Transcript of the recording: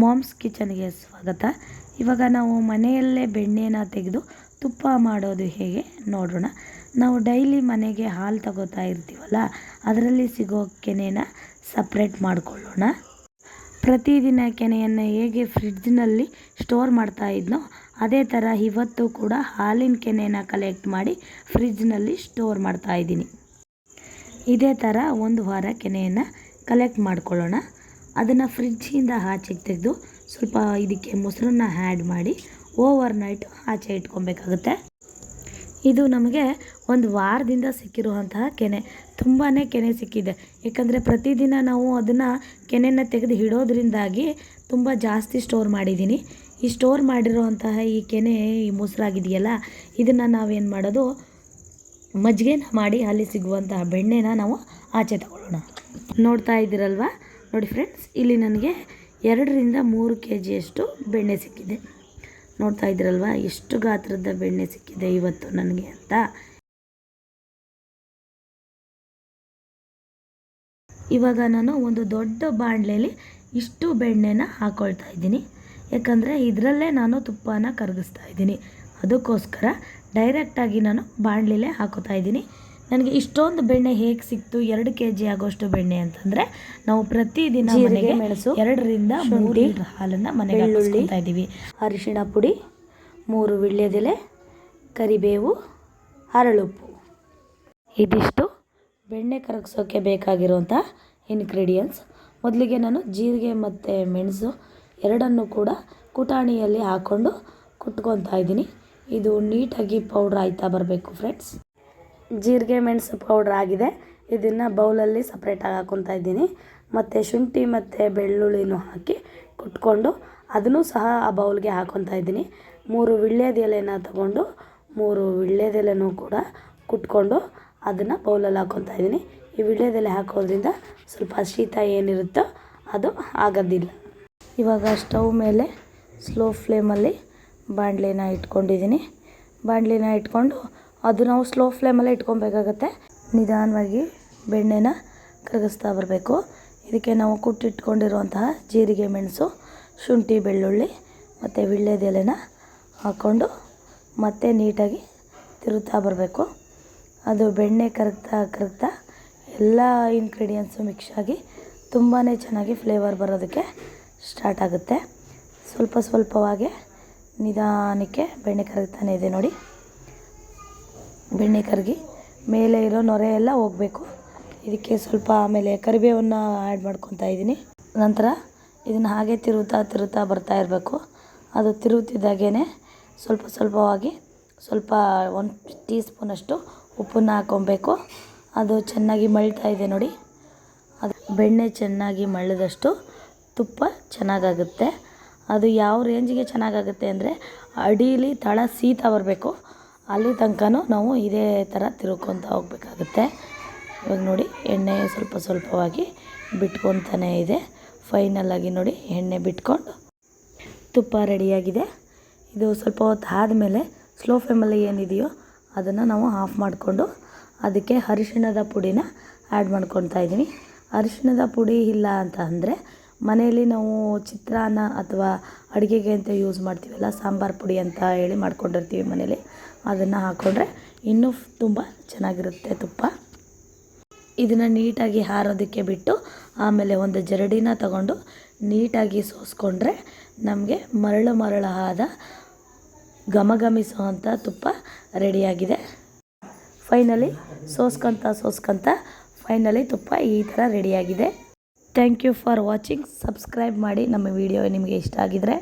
Moms ಕಿಚನ್ಗೆ ಸ್ವಾಗತ. ಇವಾಗ ನಾವು ಮನೆಯಲ್ಲೇ ಬೆಣ್ಣೆನ ತೆಗೆದು ತುಪ್ಪ ಮಾಡೋದು ಹೇಗೆ ನೋಡೋಣ. ನಾವು ಡೈಲಿ ಮನೆಗೆ ಹಾಲು ತಗೋತಾ ಇರ್ತೀವಲ್ಲ, ಅದರಲ್ಲಿ ಸಿಗೋ ಕೆನೆನ ಸಪ್ರೇಟ್ ಮಾಡಿಕೊಳ್ಳೋಣ. ಪ್ರತಿದಿನ ಕೆನೆಯನ್ನು ಹೇಗೆ ಫ್ರಿಡ್ಜ್ನಲ್ಲಿ ಸ್ಟೋರ್ ಮಾಡ್ತಾ ಇದ್ನೋ ಅದೇ ಥರ ಇವತ್ತು ಕೂಡ ಹಾಲಿನ ಕೆನೆನ ಕಲೆಕ್ಟ್ ಮಾಡಿ ಫ್ರಿಡ್ಜ್ನಲ್ಲಿ ಸ್ಟೋರ್ ಮಾಡ್ತಾ ಇದ್ದೀನಿ. ಇದೇ ಥರ ಒಂದು ವಾರ ಕೆನೆಯನ್ನು ಕಲೆಕ್ಟ್ ಮಾಡ್ಕೊಳ್ಳೋಣ. ಅದನ್ನು ಫ್ರಿಜ್ಜಿಂದ ಆಚೆಗೆ ತೆಗೆದು ಸ್ವಲ್ಪ ಇದಕ್ಕೆ ಮೊಸರನ್ನ ಆ್ಯಡ್ ಮಾಡಿ ಓವರ್ ನೈಟ್ ಆಚೆ ಇಟ್ಕೊಬೇಕಾಗುತ್ತೆ. ಇದು ನಮಗೆ ಒಂದು ವಾರದಿಂದ ಸಿಕ್ಕಿರುವಂತಹ ಕೆನೆ. ತುಂಬಾ ಕೆನೆ ಸಿಕ್ಕಿದೆ. ಏಕೆಂದರೆ ಪ್ರತಿದಿನ ನಾವು ಅದನ್ನು ಕೆನೆನ ತೆಗೆದು ಇಡೋದ್ರಿಂದಾಗಿ ತುಂಬ ಜಾಸ್ತಿ ಸ್ಟೋರ್ ಮಾಡಿದ್ದೀನಿ ಈ ಸ್ಟೋರ್ ಮಾಡಿರುವಂತಹ ಈ ಕೆನೆ, ಈ ಮೊಸರಾಗಿದೆಯಲ್ಲ, ಇದನ್ನು ನಾವೇನು ಮಾಡೋದು, ಮಜ್ಜಿಗೆನ ಮಾಡಿ ಅಲ್ಲಿ ಸಿಗುವಂತಹ ಬೆಣ್ಣೆನ ನಾವು ಆಚೆ ತಗೊಳ್ಳೋಣ. ನೋಡ್ತಾ ಇದ್ದೀರಲ್ವ? ನೋಡಿ ಫ್ರೆಂಡ್ಸ್, ಇಲ್ಲಿ ನನಗೆ ಎರಡರಿಂದ ಮೂರು ಕೆ ಜಿಯಷ್ಟು ಬೆಣ್ಣೆ ಸಿಕ್ಕಿದೆ. ನೋಡ್ತಾ ಇದ್ರಲ್ವ, ಎಷ್ಟು ಗಾತ್ರದ ಬೆಣ್ಣೆ ಸಿಕ್ಕಿದೆ ಇವತ್ತು ನನಗೆ ಅಂತ. ಇವಾಗ ನಾನು ಒಂದು ದೊಡ್ಡ ಬಾಣಲೆಯಲ್ಲಿ ಇಷ್ಟು ಬೆಣ್ಣೆನ ಹಾಕ್ಕೊಳ್ತಾ ಇದ್ದೀನಿ. ಯಾಕಂದರೆ ಇದರಲ್ಲೇ ನಾನು ತುಪ್ಪನ ಕರಗಿಸ್ತಾ ಇದ್ದೀನಿ. ಅದಕ್ಕೋಸ್ಕರ ಡೈರೆಕ್ಟಾಗಿ ನಾನು ಬಾಣಲೆಲೇ ಹಾಕೋತಾ ಇದ್ದೀನಿ. ನನಗೆ ಇಷ್ಟೊಂದು ಬೆಣ್ಣೆ ಹೇಗೆ ಸಿಕ್ತು? ಎರಡು ಕೆ ಜಿ ಆಗೋಷ್ಟು ಬೆಣ್ಣೆ ಅಂತಂದರೆ ನಾವು ಪ್ರತಿದಿನ ಮನೆಗೆ ಮೆಣಸು ಎರಡರಿಂದ ಮೂರು ಲೀಟ್ರ್ ಹಾಲನ್ನು ಮನೆಗೆ ಹಾಕಿಸ್ಕೊತಾ ಇದ್ದೀವಿ. ಅರಿಶಿಣ ಪುಡಿ ಮೂರು ವಿಳ್ಯದೆಲೆ ಕರಿಬೇವು ಹರಳುಪ್ಪು ಇದಿಷ್ಟು ಬೆಣ್ಣೆ ಕರಗಿಸೋಕ್ಕೆ ಬೇಕಾಗಿರುವಂಥ ಇನ್ಗ್ರೀಡಿಯೆಂಟ್ಸ್ ಮೊದಲಿಗೆ ನಾನು ಜೀರಿಗೆ ಮತ್ತು ಮೆಣಸು ಎರಡನ್ನು ಕೂಡ ಕುಟಾಣಿಯಲ್ಲಿ ಹಾಕ್ಕೊಂಡು ಕುಟ್ಕೊತಾ ಇದ್ದೀನಿ. ಇದು ನೀಟಾಗಿ ಪೌಡ್ರ್ ಆಯ್ತಾ ಬರಬೇಕು ಫ್ರೆಂಡ್ಸ್ ಜೀರಿಗೆ ಮೆಣಸು ಪೌಡ್ರ್ ಆಗಿದೆ. ಇದನ್ನು ಬೌಲಲ್ಲಿ ಸಪ್ರೇಟಾಗಿ ಹಾಕ್ಕೊತಾ ಇದ್ದೀನಿ. ಮತ್ತು ಶುಂಠಿ ಮತ್ತು ಬೆಳ್ಳುಳ್ಳಿನೂ ಹಾಕಿ ಕುಟ್ಕೊಂಡು ಅದನ್ನು ಸಹ ಆ ಬೌಲ್ಗೆ ಹಾಕೊತಾ ಇದ್ದೀನಿ. ಮೂರು ವಿಳ್ಯದೆಲೆನ ತಗೊಂಡು ಮೂರು ವಿಳ್ಯದೆಲೆನೂ ಕೂಡ ಕುಟ್ಕೊಂಡು ಅದನ್ನು ಬೌಲಲ್ಲಿ ಹಾಕ್ಕೊತಾ ಇದ್ದೀನಿ. ಈ ವಿಳ್ಯದೆಲೆ ಹಾಕೋದ್ರಿಂದ ಸ್ವಲ್ಪ ಶೀತ ಏನಿರುತ್ತೋ ಅದು ಆಗೋದಿಲ್ಲ. ಇವಾಗ ಸ್ಟವ್ ಮೇಲೆ ಸ್ಲೋ ಫ್ಲೇಮಲ್ಲಿ ಬಾಣಲೆನ ಇಟ್ಕೊಂಡಿದ್ದೀನಿ. ಬಾಣಲೆನ ಇಟ್ಕೊಂಡು ಅದು ನಾವು ಸ್ಲೋ ಫ್ಲೇಮಲ್ಲೇ ಇಟ್ಕೊಬೇಕಾಗತ್ತೆ. ನಿಧಾನವಾಗಿ ಬೆಣ್ಣೆನ ಕರಗಿಸ್ತಾ ಬರಬೇಕು. ಇದಕ್ಕೆ ನಾವು ಕುಟ್ಟಿಟ್ಕೊಂಡಿರುವಂತಹ ಜೀರಿಗೆ, ಮೆಣಸು, ಶುಂಠಿ, ಬೆಳ್ಳುಳ್ಳಿ ಮತ್ತು ವಿಳ್ಳೆದೆಲೆನ ಹಾಕ್ಕೊಂಡು ಮತ್ತೆ ನೀಟಾಗಿ ತಿರುತ್ತಾ ಬರಬೇಕು. ಅದು ಬೆಣ್ಣೆ ಕರಗ್ತಾ ಕರಗ್ತಾ ಎಲ್ಲ ಇನ್ಗ್ರೀಡಿಯೆಂಟ್ಸು ಮಿಕ್ಸ್ ಆಗಿ ತುಂಬಾ ಚೆನ್ನಾಗಿ ಫ್ಲೇವರ್ ಬರೋದಕ್ಕೆ ಸ್ಟಾರ್ಟ್ ಆಗುತ್ತೆ. ಸ್ವಲ್ಪ ಸ್ವಲ್ಪವಾಗಿ ನಿಧಾನಕ್ಕೆ ಬೆಣ್ಣೆ ಕರಗ್ತಾನೆ ಇದೆ ನೋಡಿ. ಬೆಣ್ಣೆ ಕರಗಿ ಮೇಲೆ ಇರೋ ನೊರೆ ಎಲ್ಲ ಹೋಗಬೇಕು. ಇದಕ್ಕೆ ಸ್ವಲ್ಪ ಆಮೇಲೆ ಕರಿಬೇವನ್ನು ಆ್ಯಡ್ ಮಾಡ್ಕೊತಾ ಇದ್ದೀನಿ. ನಂತರ ಇದನ್ನು ಹಾಗೆ ತಿರುತ್ತಾ ತಿರುತ್ತಾ ಬರ್ತಾ ಇರಬೇಕು. ಅದು ತಿರುಗುತ್ತಿದ್ದಾಗೇ ಸ್ವಲ್ಪ ಸ್ವಲ್ಪವಾಗಿ ಸ್ವಲ್ಪ ಒಂದು ಟೀ ಸ್ಪೂನಷ್ಟು ಉಪ್ಪನ್ನು ಹಾಕ್ಕೊಬೇಕು. ಅದು ಚೆನ್ನಾಗಿ ಮಳ್ತಾ ಇದೆ ನೋಡಿ. ಅದು ಬೆಣ್ಣೆ ಚೆನ್ನಾಗಿ ಮಳ್ಳಿದಷ್ಟು ತುಪ್ಪ ಚೆನ್ನಾಗಾಗುತ್ತೆ. ಅದು ಯಾವ ರೇಂಜಿಗೆ ಚೆನ್ನಾಗಾಗುತ್ತೆ ಅಂದರೆ ಅಡೀಲಿ ತಳ ಸೀತ ಬರಬೇಕು. ಅಲ್ಲಿ ತನಕನೂ ನಾವು ಇದೇ ಥರ ತಿರ್ಕೊತ ಹೋಗ್ಬೇಕಾಗುತ್ತೆ. ಇವಾಗ ನೋಡಿ, ಎಣ್ಣೆ ಸ್ವಲ್ಪ ಸ್ವಲ್ಪವಾಗಿ ಬಿಟ್ಕೊತಾನೇ ಇದೆ. ಫೈನಲ್ಲಾಗಿ ನೋಡಿ, ಎಣ್ಣೆ ಬಿಟ್ಕೊಂಡು ತುಪ್ಪ ರೆಡಿಯಾಗಿದೆ. ಇದು ಸ್ವಲ್ಪ ಹೊತ್ತು ಆದಮೇಲೆ ಸ್ಲೋ ಫ್ಲೇಮಲ್ಲಿ ಏನಿದೆಯೋ ಅದನ್ನು ನಾವು ಆಫ್ ಮಾಡಿಕೊಂಡು ಅದಕ್ಕೆ ಅರಿಶಿಣದ ಪುಡಿನ ಆ್ಯಡ್ ಮಾಡ್ಕೊತಾ ಇದ್ದೀನಿ. ಅರಿಶಿಣದ ಪುಡಿ ಇಲ್ಲ ಅಂತ ಅಂದರೆ ಮನೆಯಲ್ಲಿ ನಾವು ಚಿತ್ರಾನ್ನ ಅಥವಾ ಅಡುಗೆಗೆ ಅಂತ ಯೂಸ್ ಮಾಡ್ತೀವಲ್ಲ, ಸಾಂಬಾರು ಪುಡಿ ಅಂತ ಹೇಳಿ ಮಾಡ್ಕೊಂಡಿರ್ತೀವಿ ಮನೇಲಿ ಅದನ್ನು ಹಾಕ್ಕೊಂಡ್ರೆ ಇನ್ನೂ ತುಂಬ ಚೆನ್ನಾಗಿರುತ್ತೆ ತುಪ್ಪ. ಇದನ್ನು ನೀಟಾಗಿ ಹಾರೋದಕ್ಕೆ ಬಿಟ್ಟು ಆಮೇಲೆ ಒಂದು ಜರಡಿನ ತಗೊಂಡು ನೀಟಾಗಿ ಸೋಸ್ಕೊಂಡ್ರೆ ನಮಗೆ ಮರಳು ಮರಳಾದ ಘಮಘಮಿಸುವಂಥ ತುಪ್ಪ ರೆಡಿಯಾಗಿದೆ. ಫೈನಲಿ ಸೋಸ್ಕೊತ ಸೋಸ್ಕೊತ ಫೈನಲಿ ತುಪ್ಪ ಈ ಥರ ರೆಡಿಯಾಗಿದೆ thank you for watching. Subscribe ಮಾಡಿ ನಮ್ಮ ವಿಡಿಯೋ ನಿಮಗೆ ಇಷ್ಟ ಆಗಿದರೆ.